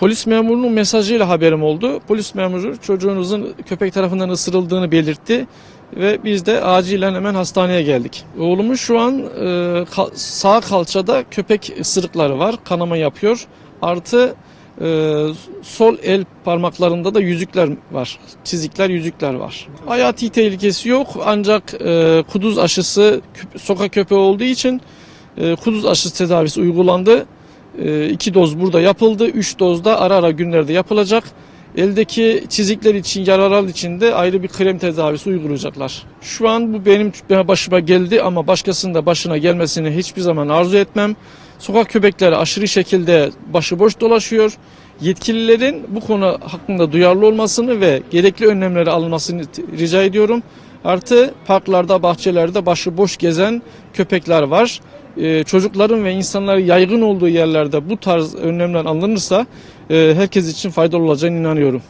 Polis memurunun mesajıyla haberim oldu. Polis memuru çocuğunuzun köpek tarafından ısırıldığını belirtti ve biz de acilen hemen hastaneye geldik. Oğlumun şu an e, sağ kalçada köpek ısırıkları var, kanama yapıyor. Artı e, sol el parmaklarında da yüzükler var, çizikler, yüzükler var. Hayati tehlikesi yok ancak e, kuduz aşısı sokak köpeği olduğu için e, kuduz aşısı tedavisi uygulandı. E, iki doz burada yapıldı. Üç doz da ara ara günlerde yapılacak. Eldeki çizikler için, yaralar için de ayrı bir krem tedavisi uygulayacaklar. Şu an bu benim başıma geldi ama başkasının da başına gelmesini hiçbir zaman arzu etmem. Sokak köpekleri aşırı şekilde başıboş dolaşıyor. Yetkililerin bu konu hakkında duyarlı olmasını ve gerekli önlemleri alınmasını rica ediyorum. Artı parklarda, bahçelerde başıboş gezen köpekler var. Ee, çocukların ve insanların yaygın olduğu yerlerde bu tarz önlemler alınırsa e, herkes için faydalı olacağına inanıyorum.